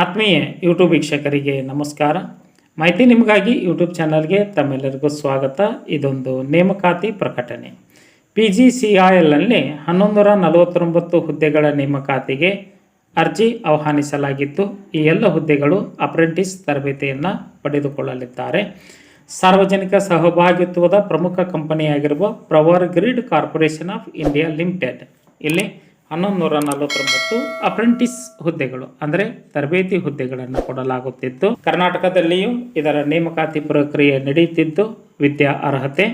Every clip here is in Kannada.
ಆತ್ಮೀಯ ಯೂಟ್ಯೂಬ್ ವೀಕ್ಷಕರಿಗೆ ನಮಸ್ಕಾರ. ಮಾಹಿತಿ ನಿಮಗಾಗಿ ಯೂಟ್ಯೂಬ್ ಚಾನಲ್ಗೆ ತಮ್ಮೆಲ್ಲರಿಗೂ ಸ್ವಾಗತ. ಇದೊಂದು ನೇಮಕಾತಿ ಪ್ರಕಟಣೆ. ಪಿ ಜಿ ಸಿ ಐ ಎಲ್ನಲ್ಲಿ ಹನ್ನೊಂದರ ನಲವತ್ತೊಂಬತ್ತು ಹುದ್ದೆಗಳ ನೇಮಕಾತಿಗೆ ಅರ್ಜಿ ಆಹ್ವಾನಿಸಲಾಗಿದ್ದು ಈ ಎಲ್ಲ ಹುದ್ದೆಗಳು ಅಪ್ರೆಂಟಿಸ್ ತರಬೇತಿಯನ್ನು ಪಡೆದುಕೊಳ್ಳಲಿದ್ದಾರೆ. ಸಾರ್ವಜನಿಕ ಸಹಭಾಗಿತ್ವದ ಪ್ರಮುಖ ಕಂಪನಿಯಾಗಿರುವ Power Grid Corporation of India Limited ಇಲ್ಲಿ ಹನ್ನೊಂದು ನೂರ ನಲವತ್ತೊಂಬತ್ತು ಅಪ್ರೆಂಟಿಸ್ ಹುದ್ದೆಗಳು, ಅಂದರೆ ತರಬೇತಿ ಹುದ್ದೆಗಳನ್ನು ಕೊಡಲಾಗುತ್ತಿತ್ತು. ಕರ್ನಾಟಕದಲ್ಲಿಯೂ ಇದರ ನೇಮಕಾತಿ ಪ್ರಕ್ರಿಯೆ ನಡೆಯುತ್ತಿದ್ದು, ವಿದ್ಯಾ ಅರ್ಹತೆ,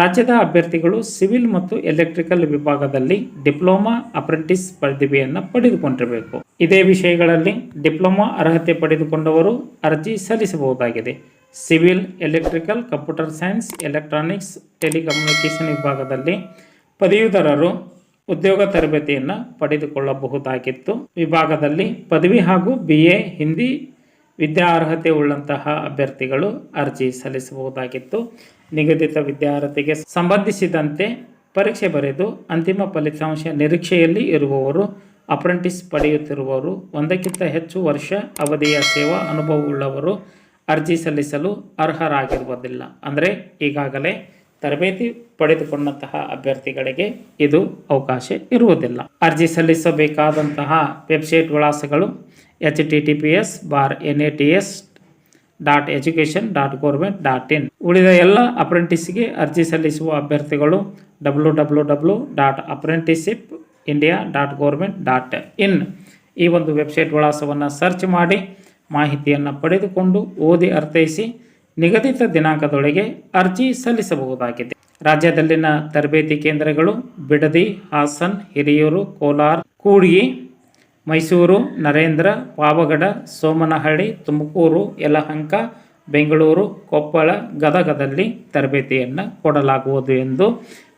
ರಾಜ್ಯದ ಅಭ್ಯರ್ಥಿಗಳು ಸಿವಿಲ್ ಮತ್ತು ಎಲೆಕ್ಟ್ರಿಕಲ್ ವಿಭಾಗದಲ್ಲಿ ಡಿಪ್ಲೊಮಾ ಅಪ್ರೆಂಟಿಸ್ ಪದವಿಯನ್ನು ಪಡೆದುಕೊಂಡಿರಬೇಕು. ಇದೇ ವಿಷಯಗಳಲ್ಲಿ ಡಿಪ್ಲೊಮಾ ಅರ್ಹತೆ ಪಡೆದುಕೊಂಡವರು ಅರ್ಜಿ ಸಲ್ಲಿಸಬಹುದಾಗಿದೆ. Civil, electrical, computer science, electronics, telecommunication ವಿಭಾಗದಲ್ಲಿ ಪದವೀಧರರು ಉದ್ಯೋಗ ತರಬೇತಿಯನ್ನು ಪಡೆದುಕೊಳ್ಳಬಹುದಾಗಿತ್ತು. ವಿಭಾಗದಲ್ಲಿ ಪದವಿ ಹಾಗೂ ಬಿ ಎ ಹಿಂದಿ ವಿದ್ಯಾರ್ಹತೆ ಉಳ್ಳಂತಹ ಅಭ್ಯರ್ಥಿಗಳು ಅರ್ಜಿ ಸಲ್ಲಿಸಬಹುದಾಗಿತ್ತು. ನಿಗದಿತ ವಿದ್ಯಾರ್ಹತೆಗೆ ಸಂಬಂಧಿಸಿದಂತೆ ಪರೀಕ್ಷೆ ಬರೆದು ಅಂತಿಮ ಫಲಿತಾಂಶ ನಿರೀಕ್ಷೆಯಲ್ಲಿ ಇರುವವರು, ಅಪ್ರೆಂಟಿಸ್ ಪಡೆಯುತ್ತಿರುವವರು, ಒಂದಕ್ಕಿಂತ ಹೆಚ್ಚು ವರ್ಷ ಅವಧಿಯ ಸೇವಾ ಅನುಭವವುಳ್ಳವರು ಅರ್ಜಿ ಸಲ್ಲಿಸಲು ಅರ್ಹರಾಗಿರುವುದಿಲ್ಲ. ಅಂದರೆ ಈಗಾಗಲೇ ತರಬೇತಿ ಪಡೆದುಕೊಂಡಂತಹ ಅಭ್ಯರ್ಥಿಗಳಿಗೆ ಇದು ಅವಕಾಶ ಇರುವುದಿಲ್ಲ. ಅರ್ಜಿ ಸಲ್ಲಿಸಬೇಕಾದಂತಹ website ವಿಳಾಸಗಳು H T T P S bar N A T S dot education dot government dot in. ಉಳಿದ ಎಲ್ಲ ಅಪ್ರೆಂಟಿಸ್ಗೆ ಅರ್ಜಿ ಸಲ್ಲಿಸುವ ಅಭ್ಯರ್ಥಿಗಳು W W W dot apprenticeship India dot government dot in. ಈ ಒಂದು ವೆಬ್ಸೈಟ್ ವಿಳಾಸವನ್ನು ಸರ್ಚ್ ಮಾಡಿ ಮಾಹಿತಿಯನ್ನು ಪಡೆದುಕೊಂಡು ಓದಿ ಅರ್ಥೈಸಿ ನಿಗದಿತ ದಿನಾಂಕದೊಳಗೆ ಅರ್ಜಿ ಸಲ್ಲಿಸಬಹುದಾಗಿದೆ. ರಾಜ್ಯದಲ್ಲಿನ ತರಬೇತಿ ಕೇಂದ್ರಗಳು ಬಿಡದಿ, ಹಾಸನ್, ಹಿರಿಯೂರು, ಕೋಲಾರ ಕೂಡಿ ಮೈಸೂರು, ನರೇಂದ್ರ, ಪಾವಗಡ, ಸೋಮನಹಳ್ಳಿ, ತುಮಕೂರು, ಯಲಹಂಕ, ಬೆಂಗಳೂರು, ಕೊಪ್ಪಳ, ಗದಗದಲ್ಲಿ ತರಬೇತಿಯನ್ನು ಕೊಡಲಾಗುವುದು ಎಂದು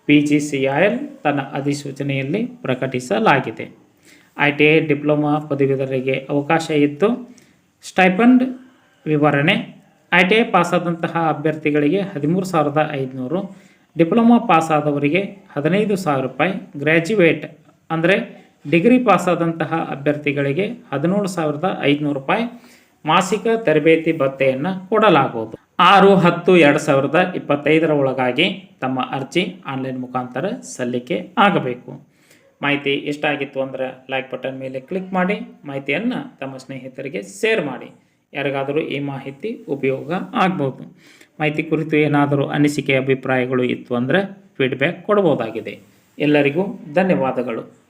ಪಿ ಜಿ ಸಿ ಎಲ್ ತನ್ನ ಅಧಿಸೂಚನೆಯಲ್ಲಿ ಪ್ರಕಟಿಸಲಾಗಿದೆ. ಐ ಟಿ ಐ ಡಿಪ್ಲೊಮಾ ಪದವೀಧರರಿಗೆ ಅವಕಾಶ ಇದ್ದು, ಸ್ಟೈಪಂಡ್ ವಿವರಣೆ ಐ ಟಿ ಐ ಪಾಸಾದಂತಹ ಅಭ್ಯರ್ಥಿಗಳಿಗೆ ಹದಿಮೂರು ಸಾವಿರದ ಐದುನೂರು, ಡಿಪ್ಲೊಮಾ ಪಾಸಾದವರಿಗೆ ಹದಿನೈದು ಸಾವಿರ ರೂಪಾಯಿ, ಗ್ರ್ಯಾಜುಯೇಟ್ ಅಂದರೆ ಡಿಗ್ರಿ ಪಾಸಾದಂತಹ ಅಭ್ಯರ್ಥಿಗಳಿಗೆ ಹದಿನೇಳು ಸಾವಿರದ ಐದುನೂರು ರೂಪಾಯಿ ಮಾಸಿಕ ತರಬೇತಿ ಭತ್ತೆಯನ್ನು ಕೊಡಲಾಗುವುದು. ಆರು ಹತ್ತು ಎರಡು ಸಾವಿರದ ಇಪ್ಪತ್ತೈದರ ಒಳಗಾಗಿ ತಮ್ಮ ಅರ್ಜಿ ಆನ್ಲೈನ್ ಮುಖಾಂತರ ಸಲ್ಲಿಕೆ ಆಗಬೇಕು. ಮಾಹಿತಿ ಇಷ್ಟ ಆಗಿತ್ತು ಅಂದರೆ ಲೈಕ್ ಬಟನ್ ಮೇಲೆ ಕ್ಲಿಕ್ ಮಾಡಿ, ಮಾಹಿತಿಯನ್ನು ತಮ್ಮ ಸ್ನೇಹಿತರಿಗೆ ಶೇರ್ ಮಾಡಿ. ಯಾರಿಗಾದರೂ ಈ ಮಾಹಿತಿ ಉಪಯೋಗ ಆಗ್ಬೋದು. ಮಾಹಿತಿ ಕುರಿತು ಏನಾದರೂ ಅನಿಸಿಕೆ, ಅಭಿಪ್ರಾಯಗಳು ಇತ್ತು ಅಂದರೆ ಫೀಡ್ಬ್ಯಾಕ್ ಕೊಡ್ಬೋದಾಗಿದೆ ಎಲ್ಲರಿಗೂ ಧನ್ಯವಾದಗಳು.